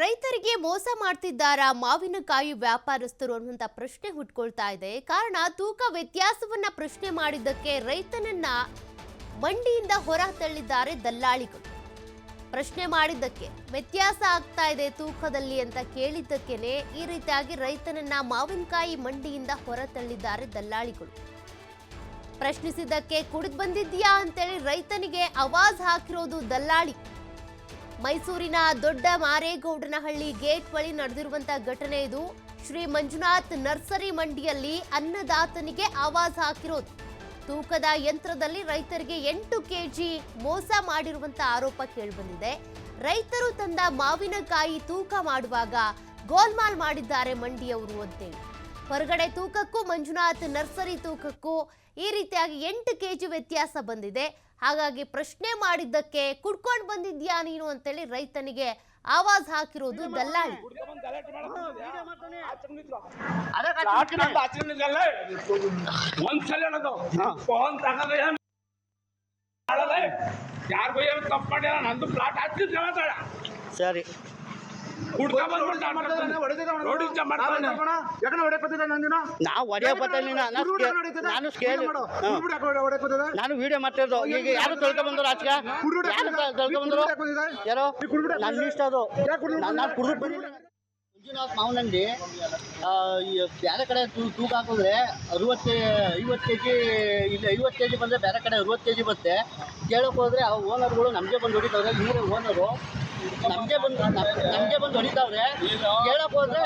ರೈತರಿಗೆ ಮೋಸ ಮಾಡ್ತಿದ್ದಾರಾ ಮಾವಿನಕಾಯಿ ವ್ಯಾಪಾರಸ್ಥರು ಅನ್ನುವಂತ ಪ್ರಶ್ನೆ ಹುಟ್ಕೊಳ್ತಾ ಇದೆ. ಕಾರಣ ತೂಕ ವ್ಯತ್ಯಾಸವನ್ನ ಪ್ರಶ್ನೆ ಮಾಡಿದ್ದಕ್ಕೆ ರೈತನನ್ನ ಮಂಡಿಯಿಂದ ಹೊರ ತಳ್ಳಿದ್ದಾರೆ ದಲ್ಲಾಳಿಗಳು. ಪ್ರಶ್ನೆ ಮಾಡಿದ್ದಕ್ಕೆ ವ್ಯತ್ಯಾಸ ಆಗ್ತಾ ಇದೆ ತೂಕದಲ್ಲಿ ಅಂತ ಕೇಳಿದ್ದಕ್ಕೇನೆ ಈ ರೀತಿಯಾಗಿ ರೈತನನ್ನ ಮಾವಿನಕಾಯಿ ಮಂಡಿಯಿಂದ ಹೊರ ತಳ್ಳಿದ್ದಾರೆ ದಲ್ಲಾಳಿಗಳು. ಪ್ರಶ್ನಿಸಿದ್ದಕ್ಕೆ ಕುಡಿದು ಬಂದಿದ್ಯಾ ಅಂತೇಳಿ ರೈತನಿಗೆ ಅವಾಜ್ ಹಾಕಿರೋದು ದಲ್ಲಾಳಿ. ಮೈಸೂರಿನ ದೊಡ್ಡ ಮಾರೇಗೌಡನಹಳ್ಳಿ ಗೇಟ್ ಬಳಿ ನಡೆದಿರುವಂತಹ ಘಟನೆ ಇದು. ಶ್ರೀ ಮಂಜುನಾಥ್ ನರ್ಸರಿ ಮಂಡಿಯಲ್ಲಿ ಅನ್ನದಾತನಿಗೆ ಆವಾಜ್ ಹಾಕಿರೋದು. ತೂಕದ ಯಂತ್ರದಲ್ಲಿ ರೈತರಿಗೆ ಎಂಟು ಕೆಜಿ ಮೋಸ ಮಾಡಿರುವಂತ ಆರೋಪ ಕೇಳಿಬಂದಿದೆ. ರೈತರು ತಂದ ಮಾವಿನಕಾಯಿ ತೂಕ ಮಾಡುವಾಗ ಗೋಲ್ಮಾಲ್ ಮಾಡಿದ್ದಾರೆ ಮಂಡಿಯವರು ಅಂತೇಳಿ. ಹೊರಗಡೆ ತೂಕಕ್ಕೂ ಮಂಜುನಾಥ್ ನರ್ಸರಿ ತೂಕಕ್ಕೂ ಈ ರೀತಿಯಾಗಿ ಎಂಟು ಕೆಜಿ ವ್ಯತ್ಯಾಸ ಬಂದಿದೆ. ಹಾಗಾಗಿ ಪ್ರಶ್ನೆ ಮಾಡಿದ್ದಕ್ಕೆ ಕುಡ್ಕೊಂಡು ಬಂದಿದ್ಯಾ ನೀನು ಅಂತೇಳಿ ರೈತನಿಗೆ ಆವಾಜ್ ಹಾಕಿರೋದು ದಲ್ಲಾಳಿ. ಸರಿ. ನಾವು ಹೊಡೆಯೋ ಬತ್ತಲಿನ ನಾನು ಸ್ಕೇಲ್ ನಾನು ವಿಡಿಯೋ ಮಾಡ್ತಿರೋದು. ಈಗ ಯಾರು ತೊಳ್ಕೊ ಬಂದ್ರು ಆಚೆ ಯಾರು ತೊಳ್ಕೊ ಬಂದ್ರು? ಯಾರೋ? ನನ್ನ ಇಷ್ಟ ಅದು. ನಾನು ನಾನು ಕುಡಿದು ಬಂದಿಲ್ಲ ಮಂಜುನಾಥ್ ಮಾವನಂಡಿ ಬೇರೆ ಕಡೆ ತೂ ತೂಕ ಹಾಕಿದ್ರೆ ಅರುವತ್ತು ಐವತ್ತು ಕೆ ಜಿ ಇಲ್ಲಿ ಐವತ್ತು ಕೆ ಜಿ ಬಂದರೆ ಬೇರೆ ಕಡೆ ಅರುವತ್ತು ಕೆ ಜಿ ಬರುತ್ತೆ. ಕೇಳೋಕೆ ಹೋದರೆ ಆ ಓನರ್ಗಳು ನಮಗೆ ಬಂದು ಹೊಡಿತಾವ್ರೆ ಇವರೇ ಓನರು ನಮಗೆ ಬಂದು ನಮಗೆ ಬಂದು ಹೊಡಿತಾವ್ರೆ. ಕೇಳಕ್ ಹೋದ್ರೆ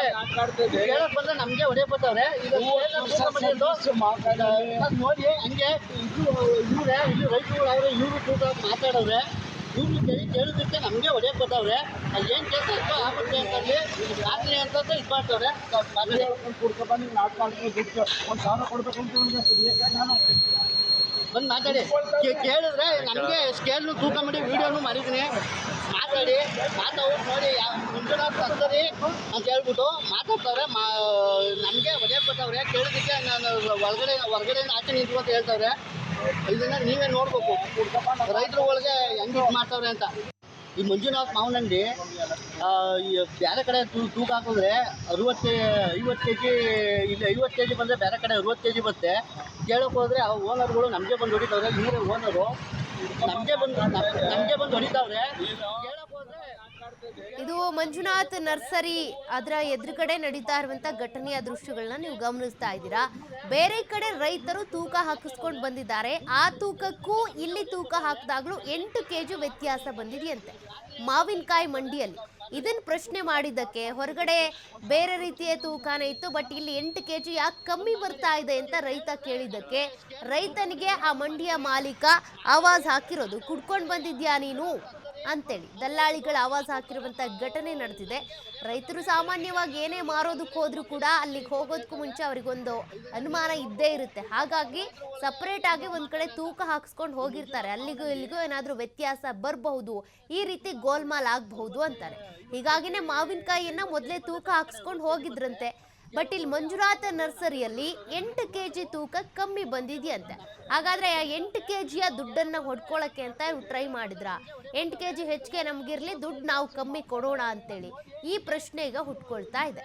ಕೇಳಕ್ ಬಂದ್ರೆ ನಮಗೆ ಹೊಡೆಯಕ್ ಬರ್ತಾವ್ರೆ ಅದ್ ನೋಡಿ ಹಂಗೆ ಇವ್ರೆ, ಇಲ್ಲಿ ರೈತರು ಅವ್ರೆ ಇವರು ತೂಕ ಮಾತಾಡವ್ರೆ. ಇವ್ರು ಕೇಳಿ ಕೇಳಿದಕ್ಕೆ ನಮಗೆ ಹೊಡೆಯಕ್ ಬರ್ತಾವ್ರೆ ಅಲ್ಲಿ ಏನು ಕೆಲಸ ಇರ್ತೋ ಆಗುತ್ತೆ ಅಂತಂದು ರಾತ್ರಿ ಅಂತಂದ್ರೆ ಇದು ಮಾಡ್ತಾವ್ರೆ. ಬಂದು ಮಾತಾಡಿ. ಕೇಳಿದ್ರೆ ನನಗೆ ಸ್ಕೇಲ್ನು ತೂಕ ಮಾಡಿ ವೀಡಿಯೋನು ಮಾಡಿದ್ದೀನಿ. ಮಾತಾಡಿ. ಮಾತಾಡ್ಬಿಟ್ಟು ನೋಡಿ ಮುಂಜಾನೆ ಅಂತರಿ ಅಂತ ಹೇಳ್ಬಿಟ್ಟು ಮಾತಾಡ್ತಾರೆ. ಮಾ ನಮಗೆ ಒಳ್ಳೆ ಕೊಟ್ಟವ್ರೆ ಕೇಳಿದಕ್ಕೆ ನಾನು ಹೊರಗಡೆ ಹೊರಗಡೆಯಿಂದ ಆಚೆ ನಿಂತು ಅಂತ ಹೇಳ್ತಾವ್ರೆ. ಇದನ್ನು ನೀವೇ ನೋಡ್ಬೇಕು. ರೈತರುಗಳಿಗೆ ಒಳಗೆ ಹೆಂಗೆ ಇದು ಮಾಡ್ತಾವ್ರೆ ಅಂತ. ಈ ಮಂಜುನಾಥ್ ಮಾವನಂಡಿ ಈ ಬೇರೆ ಕಡೆ ತೂ, ತೂಕ ಹಾಕಿದ್ರೆ ಅರುವತ್ತು, ಐವತ್ತು ಕೆ ಜಿ ಇಲ್ಲಿ ಐವತ್ತು ಕೆ ಜಿ ಬಂದರೆ ಬೇರೆ ಕಡೆ ಅರವತ್ತು ಕೆ ಜಿ ಬರುತ್ತೆ. ಕೇಳೋಕೆ ಹೋದರೆ ಆ ಓನರ್ಗಳು ನಮಗೆ ಬಂದು ಹೊಡಿತಾವ್ರೆ, ಇವರೇ ಓನರು. ನಮಗೆ ಬಂದು ನಮಗೆ ಬಂದು ಹೊಡಿತಾವ್ರೆ. ಇದು ಮಂಜುನಾಥ್ ನರ್ಸರಿ ಅದರ ಎದುರುಗಡೆ ನಡೀತಾ ಇರುವಂತ ಘಟನೆಯ ದೃಶ್ಯಗಳನ್ನ ನೀವು ಗಮನಿಸ್ತಾ ಇದ್ದೀರಾ. ಬೇರೆ ಕಡೆ ರೈತರು ತೂಕ ಹಾಕಿಸ್ಕೊಂಡು ಬಂದಿದ್ದಾರೆ. ಆ ತೂಕಕ್ಕೂ ಇಲ್ಲಿ ತೂಕ ಹಾಕಿದಾಗ್ಲೂ ಎಂಟು ಕೆಜಿ ವ್ಯತ್ಯಾಸ ಬಂದಿದೆಯಂತೆ ಮಾವಿನಕಾಯಿ ಮಂಡಿಯಲ್ಲಿ. ಇದನ್ನ ಪ್ರಶ್ನೆ ಮಾಡಿದ್ದಕ್ಕೆ ಹೊರಗಡೆ ಬೇರೆ ರೀತಿಯ ತೂಕನೇ ಇತ್ತು, ಬಟ್ ಇಲ್ಲಿ ಎಂಟು ಕೆ ಜಿ ಯಾಕೆ ಕಮ್ಮಿ ಬರ್ತಾ ಇದೆ ಅಂತ ರೈತ ಕೇಳಿದ್ದಕ್ಕೆ, ರೈತನಿಗೆ ಆ ಮಂಡಿಯ ಮಾಲೀಕ ಆವಾಜ್ ಹಾಕಿರೋದು, ಕುಡ್ಕೊಂಡು ಬಂದಿದ್ಯಾ ನೀನು? ಅಂತೇಳಿ ದಲ್ಲಾಳಿಗಳ ಆವಾಜ್ ಹಾಕಿರುವಂತ ಘಟನೆ ನಡೆದಿದೆ. ರೈತರು ಸಾಮಾನ್ಯವಾಗಿ ಏನೇ ಮಾರೋದಕ್ಕೆ ಹೋದ್ರೂ ಕೂಡ ಅಲ್ಲಿಗೆ ಹೋಗೋದಕ್ಕೂ ಮುಂಚೆ ಅವರಿಗೊಂದು ಅನುಮಾನ ಇದ್ದೇ ಇರುತ್ತೆ. ಹಾಗಾಗಿ ಸಪ್ರೇಟ್ ಆಗಿ ಒಂದ್ ಕಡೆ ತೂಕ ಹಾಕಿಸ್ಕೊಂಡು ಹೋಗಿರ್ತಾರೆ. ಅಲ್ಲಿಗೂ ಇಲ್ಲಿಗೂ ಏನಾದರೂ ವ್ಯತ್ಯಾಸ ಬರಬಹುದು, ಈ ರೀತಿ ಗೋಲ್ಮಾಲ್ ಆಗಬಹುದು ಅಂತಾರೆ. ಹೀಗಾಗಿನೇ ಮಾವಿನಕಾಯಿಯನ್ನ ಮೊದಲೇ ತೂಕ ಹಾಕಿಸ್ಕೊಂಡು ಹೋಗಿದ್ರಂತೆ. ಬಟ್ ಇಲ್ಲಿ ಮಂಜುನಾಥ ನರ್ಸರಿಯಲ್ಲಿ ಎಂಟು ಕೆ ಜಿ ತೂಕ ಕಮ್ಮಿ ಬಂದಿದೆಯಂತೆ. ಹಾಗಾದ್ರೆ ಎಂಟು ಕೆ ಜಿಯ ದುಡ್ಡನ್ನ ಹೊಡ್ಕೊಳ್ಳೋಕ್ಕೆ ಅಂತ ಇವ್ರು ಟ್ರೈ ಮಾಡಿದ್ರ? ಎಂಟು ಕೆ ಜಿ ಹೆಚ್ಚಿಗೆ ನಮ್ಗಿರ್ಲಿ, ದುಡ್ಡು ನಾವು ಕಮ್ಮಿ ಕೊಡೋಣ ಅಂತೇಳಿ ಈ ಪ್ರಶ್ನೆ ಈಗ ಹುಟ್ಕೊಳ್ತಾ ಇದೆ.